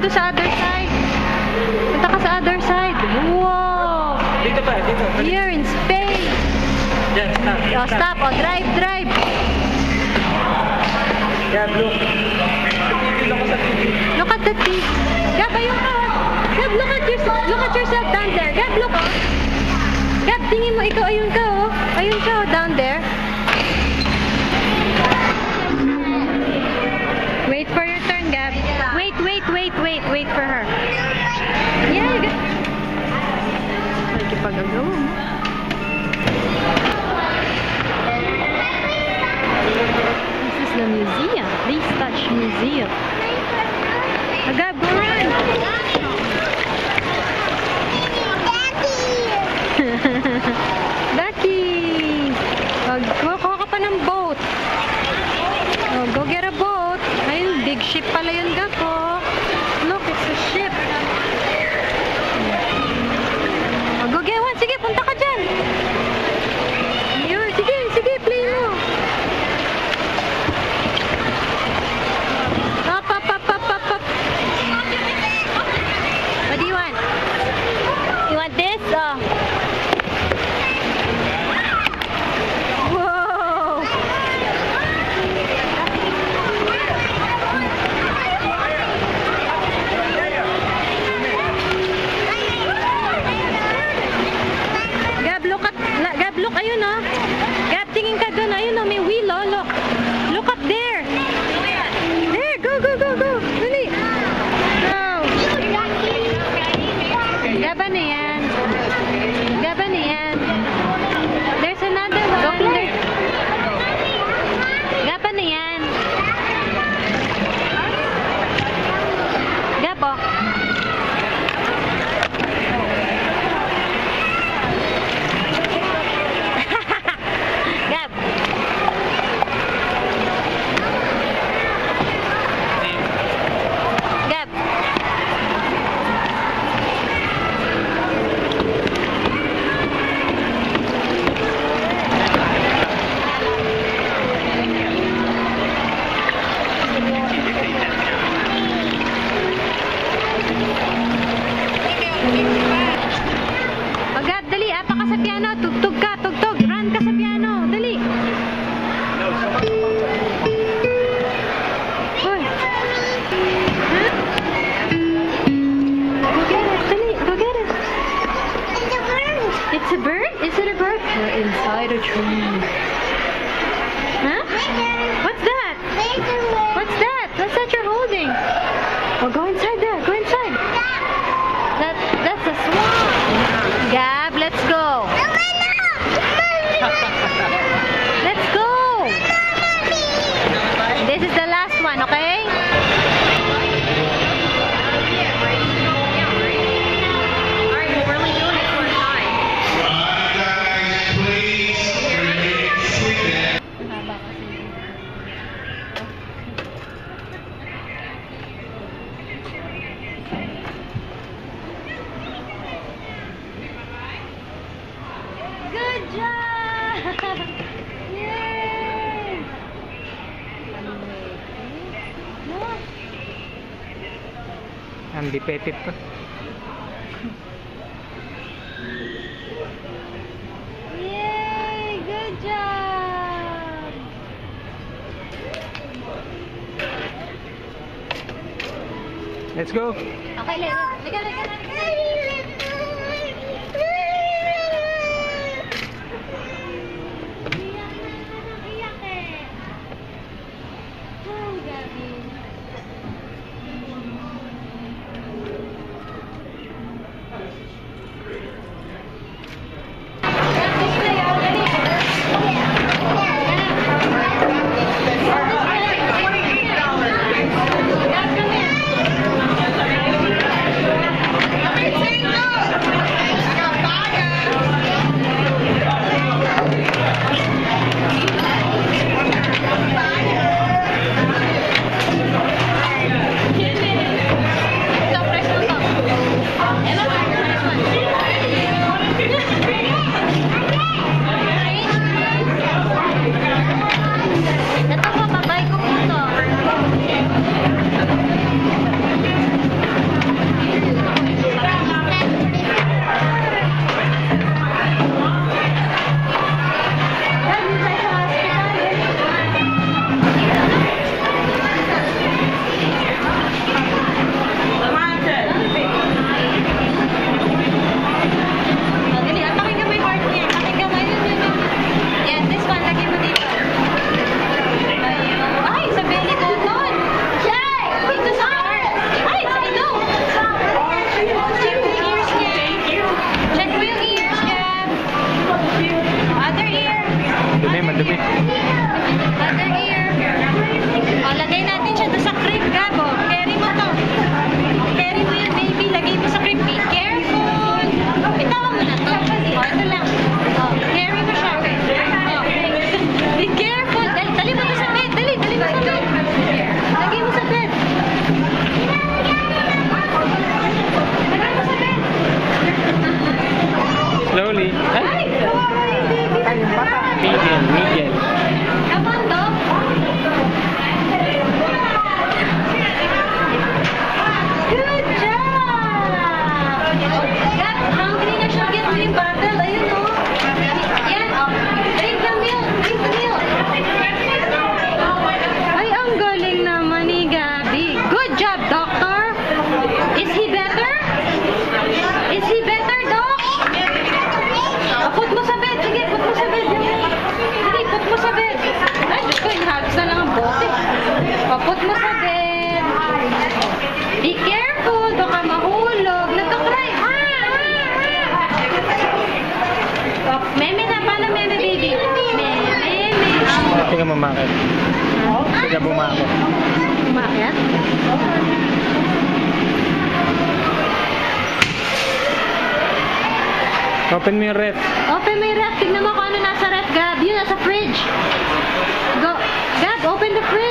doon sa other side. Punta ka sa other side. Wow! Dito ba? Dito. dito. Here in Spain. Yes, stop. Oh, stop. stop. Oh, drive, drive. Yeah, look. Look at the teeth. Gab, ayun ka. Gab, look at yourself. Look at yourself down there. Gab, look. Oh. Gab, tingin mo ikaw. Ayun ka, oh. Ayun siya, oh, down there. gagawin. This is the museum. Please touch museum. Aga, buruan! Ducky! Magkukuha ka pa ng go get a boat. Ayun, big ship pala yun, lipetit pa. Yay! Good job! Let's go! Okay, let's lika, lika, lika, lika! Sige bumakit. Sige bumakit. Bumakit? Open mo yung ref. Open mo yung ref. Tignan mo kung ano nasa ref, Gab. Yun, nasa fridge. Go. Gab, open the fridge.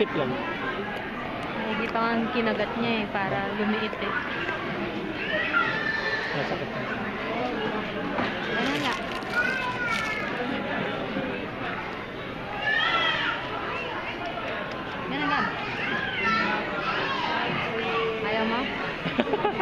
Sip lang. Hindi pa ang kinagat niya eh, para lumiit eh. Masakit na. Ano nga? Ganun lang. Ayaw mo?